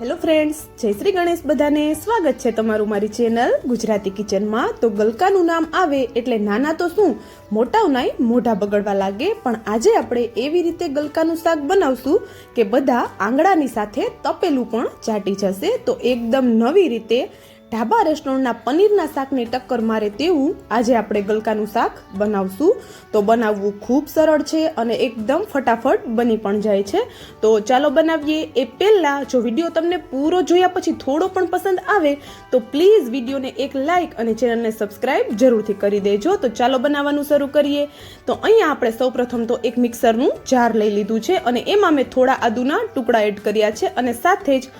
Hello friends જય શ્રી ગણેશ બધાને સ્વાગત છે તમારું મારી ચેનલ ગુજરાતી કિચનમાં. તો ગલકાનું નામ આવે એટલે નાના તો શું? મોટા ઉનાઈ મોઢા બગડવા લાગે. પણ આજે આપણે એવી રીતે ગલકાનું શાક બનાવશું કે બધા આંગળાની સાથે તપેલું પણ ચાટી જશે. તો એકદમ નવી રીતે ઢાબા રેસ્ટોરન્ટના પનીરના શાકની ટક્કર મારે તેવું આજે આપણે ગલકાનું શાક બનાવશું. તો બનાવવું ખૂબ સરળ છે અને એકદમ ફટાફટ બની પણ જાય છે. તો ચાલો બનાવીએ એ પહેલાં, જો વીડિયો તમને પૂરો જોયા પછી થોડો પણ પસંદ આવે, તો પ્લીઝ વિડીયોને એક લાઇક અને ચેનલને સબસ્ક્રાઇબ જરૂરથી કરી દેજો. તો ચાલો બનાવવાનું શરૂ કરીએ. તો અહીંયા આપણે સૌપ્રથમ તો એક મિક્સરનું જાર લઈ લીધું છે અને એમાં મેં થોડા આદુના ટુકડા એડ કર્યા છે અને સાથે જ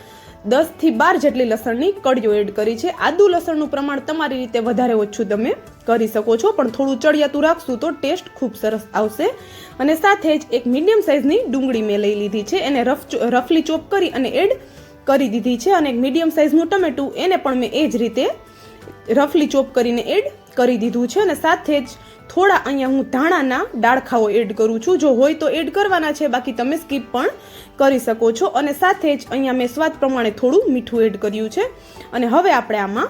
દસથી બાર જેટલી લસણની કળીઓ એડ કરી છે. આદુ લસણનું પ્રમાણ તમારી રીતે વધારે ઓછું તમે કરી શકો છો, પણ થોડું ચડિયાતું રાખશું તો ટેસ્ટ ખૂબ સરસ આવશે. અને સાથે જ એક મીડિયમ સાઇઝની ડુંગળી મેં લઈ લીધી છે. એને રફ રફલી ચોપ કરી અને એડ કરી દીધી છે. અને એક મીડિયમ સાઇઝનું ટમેટું એને પણ મેં એ જ રીતે રફલી ચોપ કરીને એડ કરી દીધું છે. અને સાથે જ થોડા અહીંયા હું ધાણાના ડાળખાઓ એડ કરું છું. જો હોય તો એડ કરવાના છે, બાકી તમે સ્કીપ પણ કરી શકો છો. અને સાથે જ અહીંયા મેં સ્વાદ પ્રમાણે થોડું મીઠું એડ કર્યું છે. અને હવે આપણે આમાં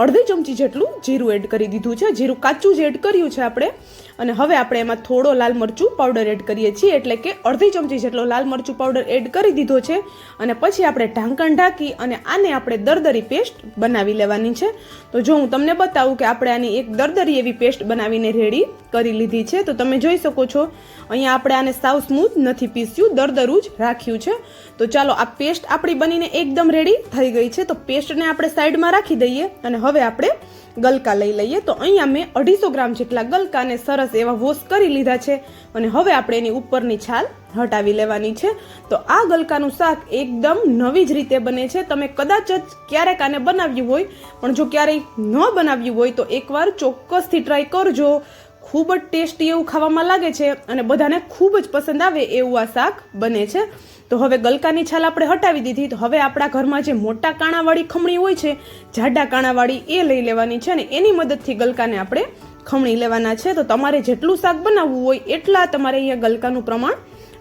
અડધી ચમચી જેટલું જીરું એડ કરી દીધું છે. જીરું કાચું જ એડ કર્યું છે આપણે. અને હવે આપણે એમાં થોડો લાલ મરચું પાવડર એડ કરીએ છીએ. એટલે કે અડધી ચમચી જેટલો લાલ મરચું પાવડર એડ કરી દીધો છે. અને પછી આપણે ઢાંકણ ઢાંકી અને આને આપણે દરદરી પેસ્ટ બનાવી લેવાની છે. તો જો હું તમને બતાવું કે આપણે આની એક દરદરી એવી પેસ્ટ બનાવીને રેડી કરી લીધી છે, તો તમે જોઈ શકો છો. અહીંયા આપણે આને સાવ સ્મૂથ નથી પીસ્યું, દરદરું જ રાખ્યું છે. તો ચાલો આ પેસ્ટ આપણી બનીને એકદમ રેડી થઈ ગઈ છે. તો પેસ્ટને આપણે સાઈડમાં રાખી દઈએ અને હવે આપણે ગલકા લઈ લઈએ. તો અહીંયા મેં અઢીસો ગ્રામ જેટલા ગલકાને સરસ એવા વોશ કરી લીધા છે. અને હવે આપણે એની ઉપરની છાલ હટાવી લેવાની છે. તો આ ગલકાનું શાક એકદમ નવી જ રીતે બને છે. તમે કદાચ જ ક્યારેક આને બનાવ્યું હોય, પણ જો ક્યારેય ન બનાવ્યું હોય, તો એકવાર ચોક્કસથી ટ્રાય કરજો. ખૂબ જ ટેસ્ટી એવું ખાવામાં લાગે છે અને બધાને ખૂબ જ પસંદ આવે એવું આ શાક બને છે. તો હવે ગલકાની છાલ આપણે હટાવી દીધી. તો હવે આપણા ઘરમાં જે મોટા કાણાવાળી ખમણી હોય છે, જાડા કાણાવાળી એ લઈ લેવાની છે અને એની મદદથી ગલકાને આપણે ખમણી લેવાના છે. તો તમારે જેટલું શાક બનાવવું હોય એટલા તમારે અહીંયા ગલકાનું પ્રમાણ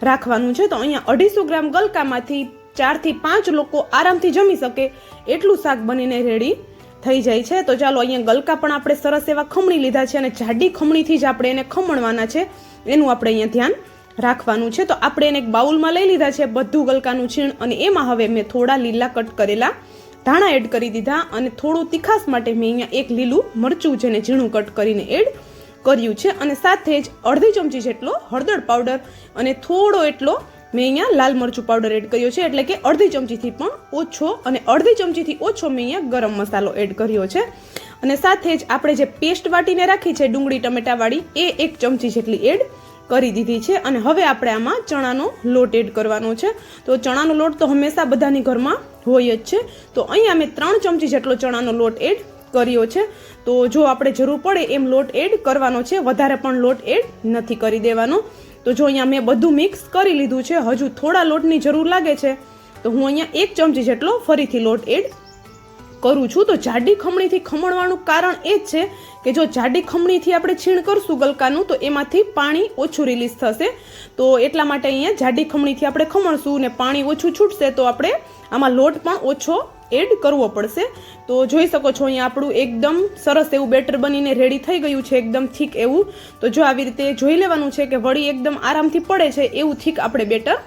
રાખવાનું છે. તો અહીંયા અઢીસો ગ્રામ ગલકામાંથી ચારથી પાંચ લોકો આરામથી જમી શકે એટલું શાક બનીને રેડી થઈ જાય છે. તો ચાલો અહીંયા ગલકા પણ આપણે સરસ એવા ખમણી લીધા છે અને જાડી ખમણીથી જ આપણે એને ખમણવાના છે. એનું આપણે અહીંયા ધ્યાન રાખવાનું છે. તો આપણે એને એક બાઉલમાં લઈ લીધા છે બધું ગલકાનું છીણ અને એમાં હવે મેં થોડા લીલા કટ કરેલા ધાણા એડ કરી દીધા અને થોડું તીખાસ માટે મેં અહીંયા એક લીલું મરચું જેને ઝીણું કટ કરીને એડ કર્યું છે. અને સાથે જ અડધી ચમચી જેટલો હળદર પાવડર અને થોડો એટલો મેં અહીંયા લાલ મરચું પાવડર એડ કર્યો છે. એટલે કે અડધી ચમચીથી પણ ઓછો અને અડધી ચમચીથી ઓછો મેં અહીંયા ગરમ મસાલો એડ કર્યો છે. અને સાથે જ આપણે જે પેસ્ટ વાટીને રાખી છે ડુંગળી, ટમેટાવાળી, એ એક ચમચી જેટલી એડ કરી દીધી છે અને હવે આપણે આમાં ચણાનો લોટ એડ કરવાનો છે. તો ચણાનો લોટ તો હંમેશા બધાની ઘરમાં હોય જ છે. તો અહીંયા મેં ત્રણ ચમચી જેટલો ચણાનો લોટ એડ કર્યો છે. તો જો આપણે જરૂર પડે એમ લોટ એડ કરવાનો છે. વધારે પણ લોટ એડ નથી કરી દેવાનો. તો જો અહીંયા મેં બધું મિક્સ કરી લીધું છે. હજુ થોડા લોટની જરૂર લાગે છે. તો હું અહીંયા એક ચમચી જેટલો ફરીથી લોટ એડ કરું છું, તો જાડી ખમણીથી ખમણવાનું કારણ એ જ છે કે જો જાડી ખમણીથી આપણે છીણ કરશું ગલકાનું, તો એમાંથી પાણી ઓછું રિલીઝ થશે. તો એટલા માટે અહીંયા જાડી ખમણીથી આપણે ખમણશું ને પાણી ઓછું છૂટશે, તો આપણે આમાં લોટ પણ ઓછો એડ કરવો પડશે. તો જોઈ શકો છો અહીંયા આપણું એકદમ સરસ એવું બેટર બનીને રેડી થઈ ગયું છે, એકદમ થીક એવું. તો જો આવી રીતે જોઈ લેવાનું છે કે વળી એકદમ આરામથી પડે છે, એવું થીક આપણે બેટર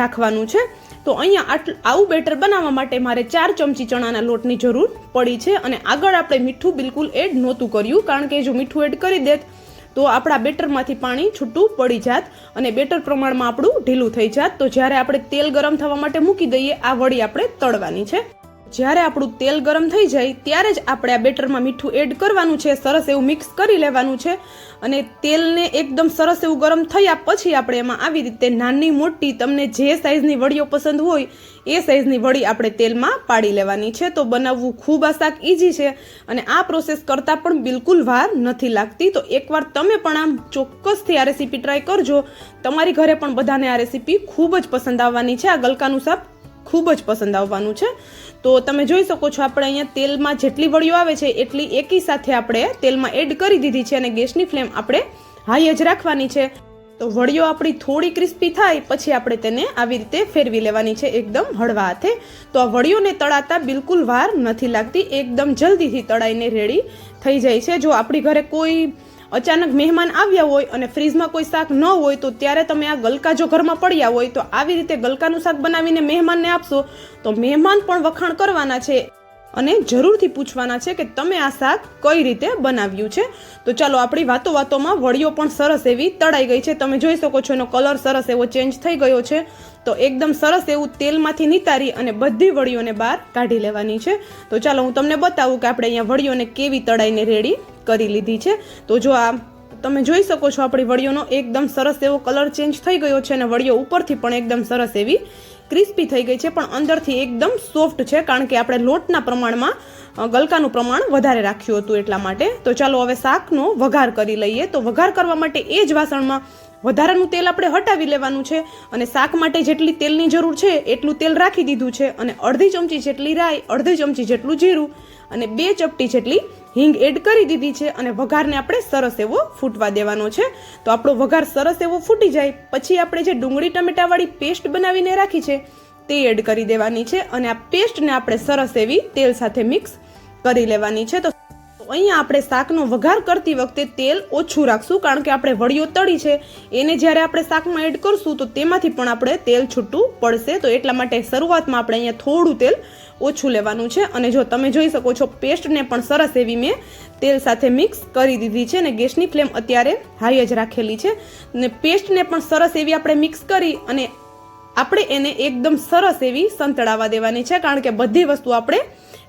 રાખવાનું છે. તો અહીંયા આટલું આવું બેટર બનાવવા માટે મારે ચાર ચમચી ચણાના લોટની જરૂર પડી છે અને આગળ આપણે મીઠું બિલકુલ એડ નહોતું કર્યું, કારણ કે જો મીઠું એડ કરી દેત, તો આપણા બેટરમાંથી પાણી છૂટું પડી જાત અને બેટર પ્રમાણમાં આપણું ઢીલું થઈ જાત. તો જ્યારે આપણે તેલ ગરમ થવા માટે મૂકી દઈએ, આ વળી આપણે તળવાની છે. જ્યારે આપણું તેલ ગરમ થઈ જાય, ત્યારે જ આપણે આ બેટરમાં મીઠું એડ કરવાનું છે, સરસ એવું મિક્સ કરી લેવાનું છે અને તેલને એકદમ સરસ એવું ગરમ થયા પછી આપણે એમાં આવી રીતે નાની મોટી, તમને જે સાઈઝની વડીઓ પસંદ હોય, એ સાઈઝની વડી આપણે તેલમાં પાડી લેવાની છે. તો બનાવવું ખૂબ આ શાક ઇઝી છે અને આ પ્રોસેસ કરતાં પણ બિલકુલ વાર નથી લાગતી. તો એકવાર તમે પણ આમ ચોક્કસથી આ રેસીપી ટ્રાય કરજો. તમારી ઘરે પણ બધાને આ રેસીપી ખૂબ જ પસંદ આવવાની છે. આ ગલકાનું શાક ખૂબ જ પસંદ આવવાનું છે. તો તમે જોઈ શકો છો આપણે અહીંયા તેલમાં જેટલી વળીઓ આવે છે એટલી એકી સાથે આપણે તેલમાં એડ કરી દીધી છે અને ગેસની ફ્લેમ આપણે હાઈ જ રાખવાની છે. તો વળીઓ આપણી થોડી ક્રિસ્પી થાય પછી આપણે તેને આવી રીતે ફેરવી લેવાની છે એકદમ હળવા હાથે. તો આ વળીઓને તળાતા બિલકુલ વાર નથી લાગતી. એકદમ જલ્દીથી તળાઈને રેડી થઈ જાય છે. જો આપણી ઘરે કોઈ અચાનક મહેમાન આવ્યા હોય અને ફ્રીજમાં કોઈ શાક ન હોય તો ત્યારે તમે આ ગલકા જો ઘરમાં પડ્યા હોય તો આવી રીતે ગલકાનું શાક બનાવીને મહેમાનને આપશો તો મહેમાન પણ વખાણ કરવાના છે અને જરૂરથી પૂછવાના છે કે તમે આ શાક કઈ રીતે બનાવ્યું છે. તો ચાલો આપણી વાતો વાતોમાં વડીઓ પણ સરસ એવી તળાઈ ગઈ છે. તમે જોઈ શકો છો એનો કલર સરસ એવો ચેન્જ થઈ ગયો છે. તો એકદમ સરસ એવું તેલમાંથી નિતારી અને બધી વડીઓને બહાર કાઢી લેવાની છે. તો ચાલો હું તમને બતાવું કે આપણે અહીંયા વડીઓને કેવી તળાઈને રેડી કરી લીધી છે. તો જો આ તમે જોઈ શકો છો આપણી વડીઓનો એકદમ સરસ એવો કલર ચેન્જ થઈ ગયો છે અને વડીઓ ઉપરથી પણ એકદમ સરસ એવી ક્રિસ્પી થઈ ગઈ છે, પણ અંદરથી એકદમ સોફ્ટ છે, કારણ કે આપણે લોટના પ્રમાણમાં ગલકાનું પ્રમાણ વધારે રાખ્યું હતું એટલા માટે. તો ચાલો હવે શાકનો વઘાર કરી લઈએ. તો વઘાર કરવા માટે એ જ વાસણમાં વધારાનું તેલ આપણે હટાવી લેવાનું છે અને શાક માટે જેટલી તેલની જરૂર છે, એટલું તેલ રાખી દીધું છે અને અડધી ચમચી જેટલી રાઈ, અડધી ચમચી જેટલું જીરું અને બે ચપટી જેટલી હિંગ એડ કરી દીધી છે અને વઘારને આપણે સરસ એવો ફૂટવા દેવાનો છે. તો આપણો વઘાર સરસ એવો ફૂટી જાય, પછી આપણે જે ડુંગળી ટમેટાવાળી પેસ્ટ બનાવીને રાખી છે, તે એડ કરી દેવાની છે અને આ પેસ્ટને આપણે સરસ એવી તેલ સાથે મિક્સ કરી લેવાની છે. તો તો અહીંયા આપણે શાકનો વઘાર કરતી વખતે તેલ ઓછું રાખશું, કારણ કે આપણે વડીઓ તળી છે. એને જ્યારે આપણે શાકમાં એડ કરશું, તો તેમાંથી પણ આપણે તેલ છૂટું પડશે. તો એટલા માટે શરૂઆતમાં આપણે અહીંયા થોડું તેલ ઓછું લેવાનું છે. અને જો તમે જોઈ શકો છો, પેસ્ટને પણ સરસ એવી મેં તેલ સાથે મિક્સ કરી દીધી છે અને ગેસની ફ્લેમ અત્યારે હાઈ જ રાખેલી છે. ને પેસ્ટને પણ સરસ એવી આપણે મિક્સ કરી અને આપણે એને એકદમ સરસ એવી સંતળાવા દેવાની છે, કારણ કે બધી વસ્તુ આપણે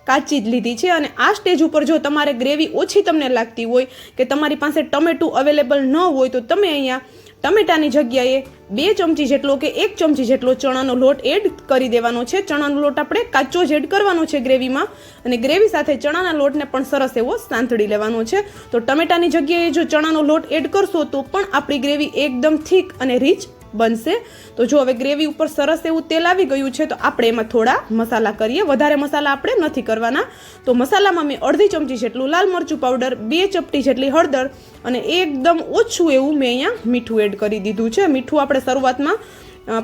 કાચી જ લીધી છે અને આ સ્ટેજ ઉપર જો તમારે ગ્રેવી ઓછી તમને લાગતી હોય કે તમારી પાસે ટમેટું અવેલેબલ ન હોય તો તમે અહીંયા ટમેટાની જગ્યાએ બે ચમચી જેટલો કે એક ચમચી જેટલો ચણાનો લોટ એડ કરી દેવાનો છે. ચણાનો લોટ આપણે કાચો જ એડ કરવાનો છે ગ્રેવીમાં અને ગ્રેવી સાથે ચણાના લોટને પણ સરસ એવો સાંતળી લેવાનો છે. તો ટમેટાની જગ્યાએ જો ચણાનો લોટ એડ કરશો તો પણ આપણી ગ્રેવી એકદમ થીક અને રીચ બનશે. તો જો હવે ગ્રેવી ઉપર સરસ એવું તેલ આવી ગયું છે, તો આપણે એમાં થોડા મસાલા કરીએ. વધારે મસાલા આપણે નથી કરવાના. તો મસાલામાં મેં અડધી ચમચી જેટલું લાલ મરચું પાવડર, બે ચપટી જેટલી હળદર અને એકદમ ઓછું એવું મેં અહીંયા મીઠું એડ કરી દીધું છે. મીઠું આપણે શરૂઆતમાં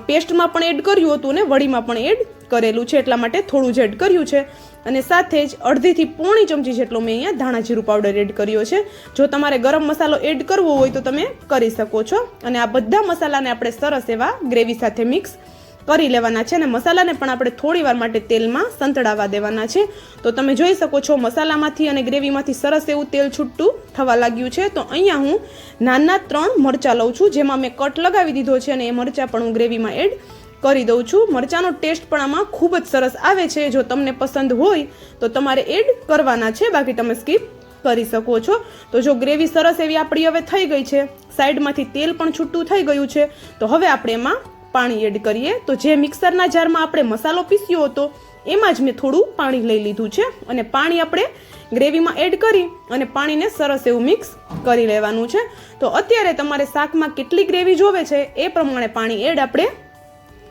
પેસ્ટમાં પણ એડ કર્યું હતું અને વડીમાં પણ એડ કરેલું છે, એટલા માટે થોડું જ એડ કર્યું છે. અને સાથે જ અડધીથી પોણી ચમચી જેટલો મેં અહીંયા ધાણા જીરું પાવડર એડ કર્યો છે. જો તમારે ગરમ મસાલો એડ કરવો હોય તો તમે કરી શકો છો. અને આ બધા મસાલાને આપણે સરસ એવા ગ્રેવી સાથે મિક્સ કરી લેવાના છે અને મસાલાને પણ આપણે થોડી વાર માટે તેલમાં સંતળાવા દેવાના છે. તો તમે જોઈ શકો છો મસાલામાંથી અને ગ્રેવીમાંથી સરસ એવું તેલ છૂટું થવા લાગ્યું છે. તો અહીંયા હું નાના ત્રણ મરચાં લઉં છું, જેમાં મેં કટ લગાવી દીધો છે અને એ મરચાં પણ હું ગ્રેવીમાં એડ કરી દઉં છું. મરચાંનો ટેસ્ટ પણ આમાં ખૂબ જ સરસ આવે છે. જો તમને પસંદ હોય, તો તમારે એડ કરવાના છે. બાકી તમે સ્કીપ કરી શકો છો. તો જો ગ્રેવી સરસ એવી આપણી હવે થઈ ગઈ છે, સાઈડમાંથી તેલ પણ છૂટું થઈ ગયું છે, તો હવે આપણે એમાં પાણી એડ કરીએ. તો જે મિક્સરના જારમાં આપણે મસાલો પીસ્યો હતો, એમાં જ મેં થોડું પાણી લઈ લીધું છે અને પાણી આપણે ગ્રેવીમાં એડ કરી અને પાણીને સરસ એવું મિક્સ કરી લેવાનું છે. તો અત્યારે તમારે શાકમાં કેટલી ગ્રેવી જોવે છે, એ પ્રમાણે પાણી એડ આપણે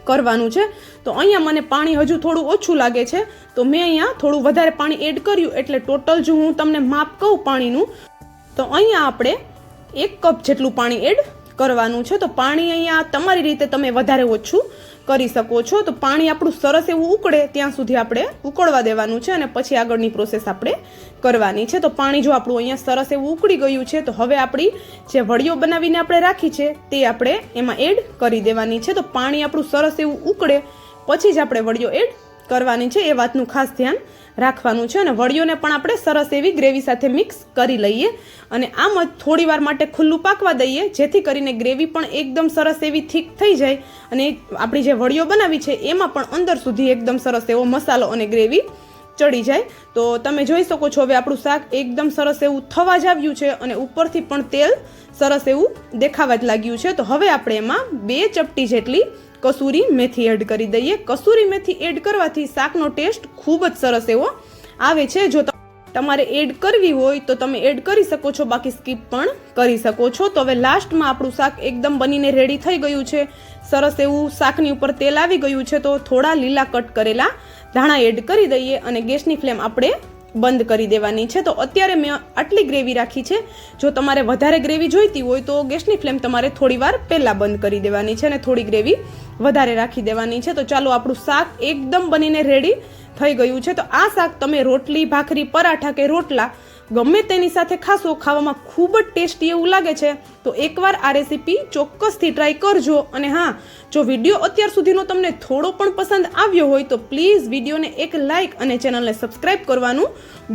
કરવાનું છે. તો અહીંયા મને પાણી હજુ થોડું ઓછું લાગે છે. તો મેં અહીંયા થોડું વધારે પાણી એડ કર્યું એટલે ટોટલ જો હું તમને માપ કહું પાણીનું, તો અહીંયા આપણે એક કપ જેટલું પાણી એડ કરવાનું છે. તો પાણી અહીંયા તમારી રીતે તમે વધારે ઓછું કરી શકો છો. તો પાણી આપણું સરસ એવું ઉકળે ત્યાં સુધી આપણે ઉકળવા દેવાનું છે અને પછી આગળની પ્રોસેસ આપણે કરવાની છે. તો પાણી જો આપણું અહીંયા સરસ એવું ઉકળી ગયું છે, તો હવે આપણી જે વડીઓ બનાવીને આપણે રાખી છે, તે આપણે એમાં એડ કરી દેવાની છે. તો પાણી આપણું સરસ એવું ઉકળે, પછી જ આપણે વડીઓ એડ કરવાની છે એ વાતનું ખાસ ધ્યાન રાખવાનું છે અને વળીઓને પણ આપણે સરસ એવી ગ્રેવી સાથે મિક્સ કરી લઈએ અને આમ જ થોડી વાર માટે ખુલ્લું પાકવા દઈએ, જેથી કરીને ગ્રેવી પણ એકદમ સરસ એવી થીક થઈ જાય અને આપણી જે વળીઓ બનાવી છે એમાં પણ અંદર સુધી એકદમ સરસ એવો મસાલો અને ગ્રેવી ચડી જાય. તો તમે જોઈ શકો છો હવે આપણું શાક એકદમ સરસ એવું થવા જ આવ્યું છે અને ઉપરથી પણ તેલ સરસ એવું દેખાવા જ લાગ્યું છે. તો હવે આપણે એમાં બે ચપટી જેટલી કસૂરી મેથી એડ કરી દઈએ. કસૂરી મેથી એડ કરવાથી શાકનો ટેસ્ટ ખૂબ જ સરસ એવો આવે છે. જો તમારે એડ કરવી હોય તો તમે એડ કરી શકો છો, બાકી સ્કીપ પણ કરી શકો છો. તો હવે લાસ્ટમાં આપણું શાક એકદમ બનીને રેડી થઈ ગયું છે. સરસ એવું શાકની ઉપર તેલ આવી ગયું છે તો થોડા લીલા કટ કરેલા ધાણા એડ કરી દઈએ અને ગેસની ફ્લેમ આપણે બંધ કરી દેવાની છે. તો અત્યારે મેં આટલી ગ્રેવી રાખી છે. જો તમારે વધારે ગ્રેવી જોઈતી હોય તો ગેસની ફ્લેમ તમારે થોડી વાર પહેલાં બંધ કરી દેવાની છે અને થોડી ગ્રેવી વધારે રાખી દેવાની છે. તો ચાલો આપણું શાક એકદમ બનીને રેડી થઈ ગયું છે. તો આ શાક તમે રોટલી, ભાખરી, પરાઠા કે રોટલા ગમે તેની સાથે ખાશો, ખાવામાં ખૂબ જ ટેસ્ટી એવું લાગે છે. તો એકવાર આ રેસીપી ચોક્કસથી ટ્રાય કરજો. અને હા, જો વીડિયો અત્યાર સુધીનો તમને થોડો પણ પસંદ આવ્યો હોય તો પ્લીઝ વિડીયોને એક લાઇક અને ચેનલને સબસ્ક્રાઇબ કરવાનું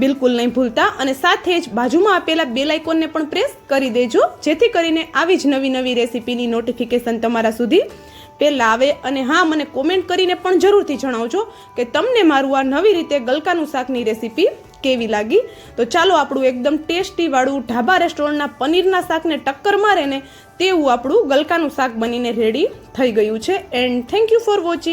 બિલકુલ નહીં ભૂલતા. અને સાથે જ બાજુમાં આપેલા બે લાઇકોનને પણ પ્રેસ કરી દેજો. જેથી કરીને આવી જ નવી નવી રેસીપીની નોટિફિકેશન તમારા સુધી પહેલાં આવે અને હા, મને કોમેન્ટ કરીને પણ જરૂરથી જણાવજો કે તમને મારું આ નવી રીતે ગલકાનું શાકની રેસીપી કેવી લાગી? તો ચાલો આપણું એકદમ ટેસ્ટીવાળું ઢાબા રેસ્ટોરન્ટના પનીરના શાકને ટક્કર મારે ને તેવું આપણું ગલકાનું શાક બનીને રેડી થઈ ગયું છે. And thank you for watching